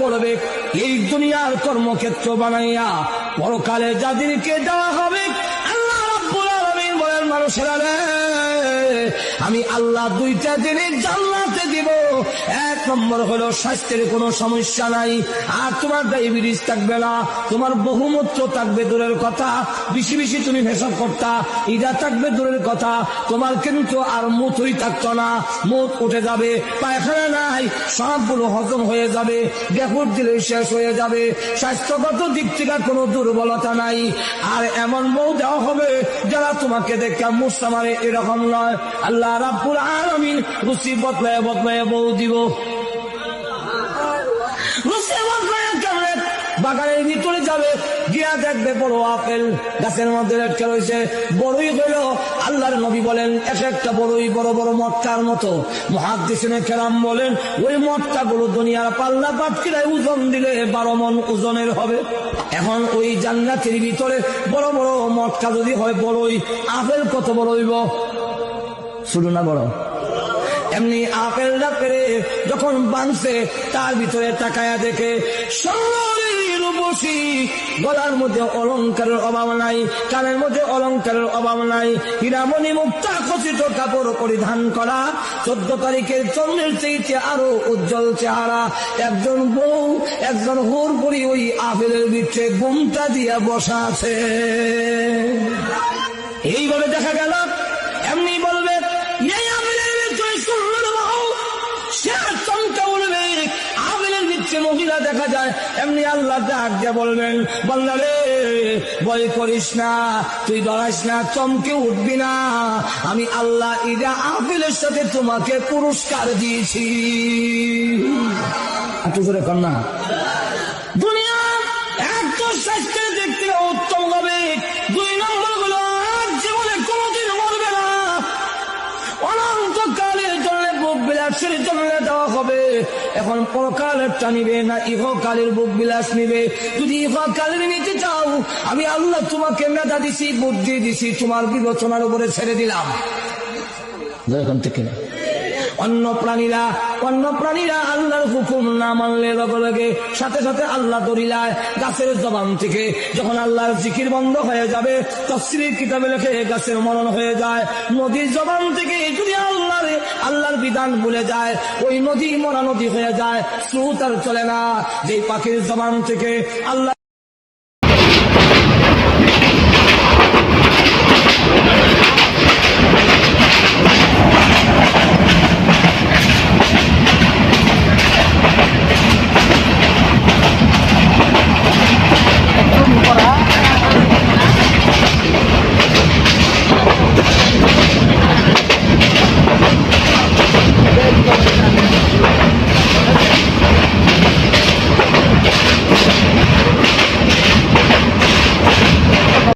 করবে। এই দুনিয়ার কর্মক্ষেত্র বানাইয়া পরকালে যাদেরকে দেওয়া হবে আল্লাহ বলেন মানুষেরা আমি আল্লাহ দুইটা জিনিস জানলাতে দিব। এক নম্বর হলো স্বাস্থ্যের কোনো সমস্যা নাই। আর তোমার ডায়াবেটিস থাকবে না, তোমার বহুমূত্র থাকবে দূরের কথা। বেশি বেশি তুমি ভেসব করতা ইটা থাকবে দূরের কথা। তোমার কিন্তু আর মুথই থাকতো না। মুখ উঠে যাবে, পায়খানা নাই, সবগুলো হজম হয়ে যাবে দেখুর দিলে শেষ হয়ে যাবে। স্বাস্থ্যগত দিক থেকে কোনো দুর্বলতা নাই। আর এমন বউ দেওয়া হবে যারা তোমাকে দেখে মুসা মারে এরকম নয়। আল্লাহ রাব্বুল আলামিন রুচি বদলায় বদলায় বউ দিব। বাগানের ভিতরে যাবে, গিয়া দেখবে বড় আপেল, গাছের মধ্যে লটকে রয়েছে। বড়ই হইল, আল্লাহর নবী বলেন, এক একটা বড়ই বড় বড় মটকার মতো। মহাদিসিনে কেরাম বলেন, ওই মটকা গুলো দুনিয়ার পাল্লা পাটকিরায় ওজন দিলে বারো মন ওজনের হবে। এখন ওই জান্নাতের ভিতরে বড় বড় মটকা যদি হয়, বড়ই। আপেল কত বড় হইব? শুরু না বড় এমনি আপেলটা পেরে যখন বাঁধছে তার ভিতরে তাকায়া দেখে গলার মধ্যে অলংকারের অভাব নাই, কানের মধ্যে অলংকারের অভাব নাই। হীরামণি মুক্তা খচিত কাপড় পরিধান করা, চোদ্দ তারিখের চন্দ্রের চেয়েছে আরও উজ্জ্বল চেহারা। একজন বউ, একজন হোর করি ওই আপেলের ভিতরে ঘুমটা দিয়া বসা আছে। এইভাবে দেখা গেল দেখা যায়, এমনি আল্লাহ ডাক বলবেন বললা রে, ভয় করিস না, তুই ডরাইস না, চমকে উঠবি না। আমি আল্লাহ ইরা আপিলের সাথে তোমাকে পুরস্কার দিয়েছি। একটু জোরে কন্যা উত্তম হবে, দুই নম্বর জীবনে কোনোদিন মরবে না। অনন্ত কালের জন্য বিলাসের জন্য হবে। এখন পরকালেরটা নিবে না, ইহকালের বুক বিলাস নিবে। যদি ইহকালের নিতে চাও, আমি আল্লাহ তোমাকে মেধা দিছি, বুদ্ধি দিছি, তোমার বিবেচনার উপরে ছেড়ে দিলাম। এখন থেকে। অন্য প্রাণীরা অন্য প্রাণীরা আল্লাহর হুকুম না মানলে লগে সাথে সাথে আল্লাহ দরিলায় গাছের জবান থেকে। যখন আল্লাহর জিকির বন্ধ হয়ে যাবে, তফসিলের কিতাবে লেখে গাছের মরণ হয়ে যায়। নদীর জবান থেকে যদি আল্লাহর আল্লাহর বিধান ভুলে যায়, ওই নদী মরা নদী হয়ে যায় স্রোত আর চলে না। যেই পাখির জবান থেকে আল্লাহ